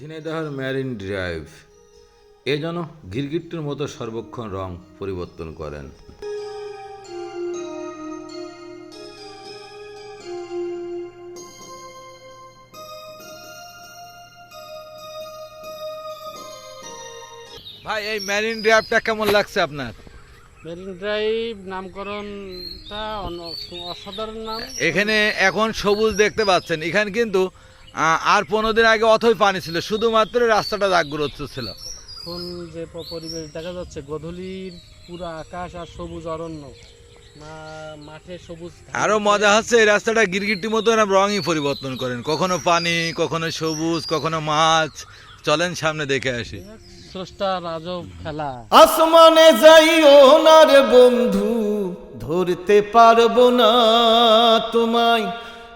ঝিনাইদহের marine drive. এ যেন গিরগিট্টির মতো সর্বক্ষণ রং পরিবর্তন করেন। ভাই এই ম্যারিন ড্রাইভটা কেমন লাগছে আপনার? মেরিন ড্রাইভ নামকরণটা অসাধারণ নাম। এখানে এখন সবুজ দেখতে পাচ্ছেন। এখানে কিন্তু আর পনেরো দিন আগে অথই পানি ছিল শুধুমাত্র রাস্তাটা জাগ্রত ছিল। এখন যে পরিবেশ দেখা যাচ্ছে গধূলির পুরো আকাশ আর সবুজ অরণ্য মাঠে সবুজ আরও মজা হচ্ছে এই রাস্তাটা গিরগিটি মতো রঙই পরিবর্তন করেন। কখনো পানি কখনো সবুজ কখনো মাছ। চলেন সামনে দেখে আসি। স্রষ্টা রাজব খেলা। আসমানে যাইও না রে বন্ধু ধরতে পারব না তোমায়।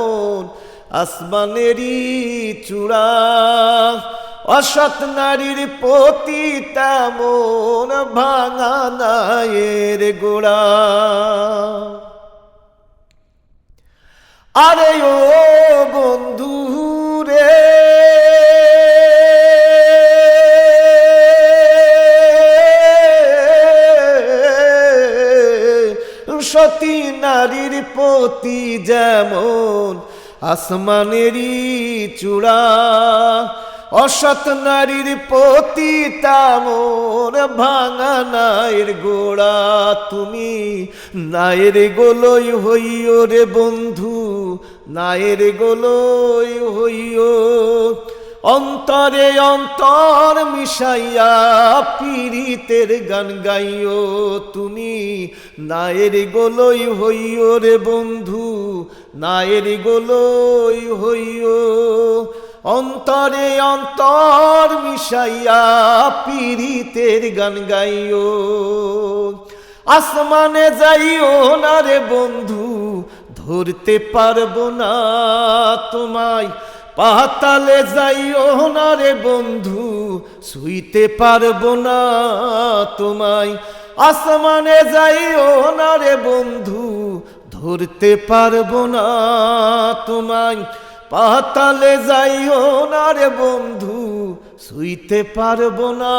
যেমন আসমানেরই চূড়া অসৎ নারীর প্রতি তেমন ভাঙা নায়ের গোড়া। আরে ও সতী নারীর প্রতি যেমন, আসমানেরই চূড়া। অসৎ নারীর প্রতি তেমন, ভাঙা নায়ের গোড়া। তুমি নায়ের গোলই হইও রে বন্ধু, নায়ের গোলই হইও। অন্তরে অন্তর মিশাইয়া পীড়িতের গান গাইও তুমি। নায়ের গোলই হইও রে বন্ধু, নায়ের গোলই হইও। অন্তরে অন্তর মিশাইয়া পীড়িতের গান গাইও। আসমানে যাইও না রে বন্ধু, ধরতে পারব না তোমায়। পাতালে যাইও না রে বন্ধু, শুইতে পারব না তোমায়। আসমানে যাইও না রে বন্ধু, ধরতে পারব না তোমায়। পাতালে যাইও না রে বন্ধু, শুইতে পারব না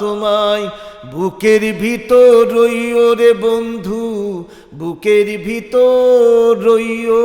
তোমায়। বুকের ভিতর রইও রে বন্ধু, বুকের ভিতর রইও।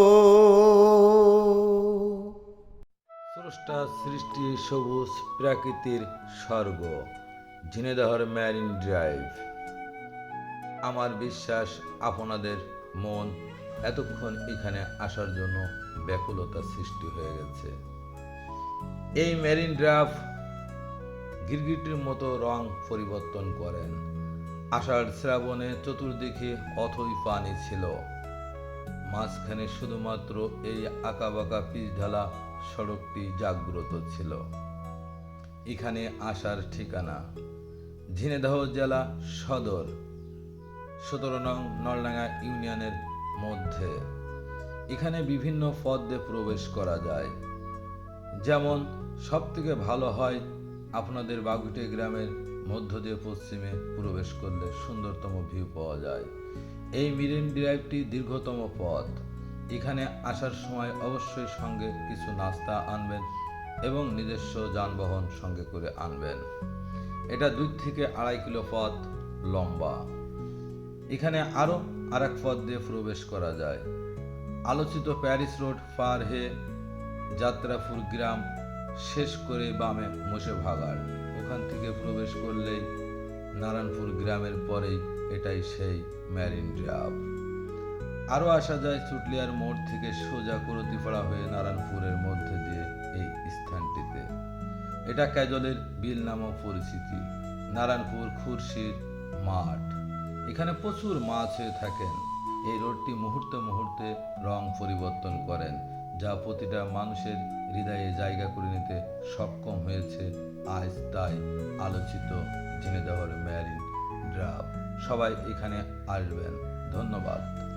স্রষ্টা সৃষ্টি সবুজ প্রাকৃতির স্বর্গ, ঝিনেদহর ম্যারিন ড্রাইভ। আমার বিশ্বাস, আপনাদের মন এতক্ষণ এখানে আসার জন্য ব্যাকুলতা সৃষ্টি হয়ে গেছে। এই ম্যারিন ড্রাইভ গিরগিটির মতো রং পরিবর্তন করেন। আষাঢ় শ্রাবণে চতুর্দিকে অথই পানি ছিল। মাঝখানে শুধুমাত্র এই আঁকাবাঁকা পিচ ঢালা সড়কটি জাগ্রত ছিল। এখানে আসার ঠিকানা ঝিনেদহ জেলা সদর, সতেরো নং নলডাঙ্গা ইউনিয়নের মধ্যে। এখানে বিভিন্ন পথ দিয়ে প্রবেশ করা যায়। যেমন সব থেকে ভালো হয় আপনাদের বাগুটে গ্রামের মধ্য দিয়ে পশ্চিমে প্রবেশ করলে সুন্দরতম ভিউ পাওয়া যায়। এই মিরেন ড্রাইভটি দীর্ঘতম পথ। এখানে আসার সময় অবশ্যই সঙ্গে কিছু নাস্তা আনবেন এবং নিজস্ব যানবাহন সঙ্গে করে আনবেন। এটা দুই থেকে আড়াই কিলো পথ লম্বা। এখানে আরও আর এক পথ দিয়ে প্রবেশ করা যায়। আলোচিত প্যারিস রোড পার হয়ে যাত্রাপুর গ্রাম শেষ করে বামে মোশে ভাগাড় ওখান থেকে প্রবেশ করলেই নারায়ণপুর গ্রামের পরেই এটাই সেই ম্যারিন ড্রাইভ আরও আসা যায় চুটলিয়ার মোড় থেকে সোজা করতিপাড়া হয়ে নারায়ণপুরের মধ্যে দিয়ে এই স্থানটিতে। এটা ক্যাজলের বিল নামও পরিচিতি, নারায়ণপুর খুরশির মাঠ। এখানে প্রচুর মাছ হয়ে থাকেন। এই রোডটি মুহূর্তে মুহূর্তে রং পরিবর্তন করেন, যা প্রতিটা মানুষের হৃদয়ে জায়গা করে নিতে সক্ষম হয়েছে আজ তাই আলোচিত ঝিনেদাহর ম্যারিন ড্রাফ সবাই এখানে আসবেন। ধন্যবাদ।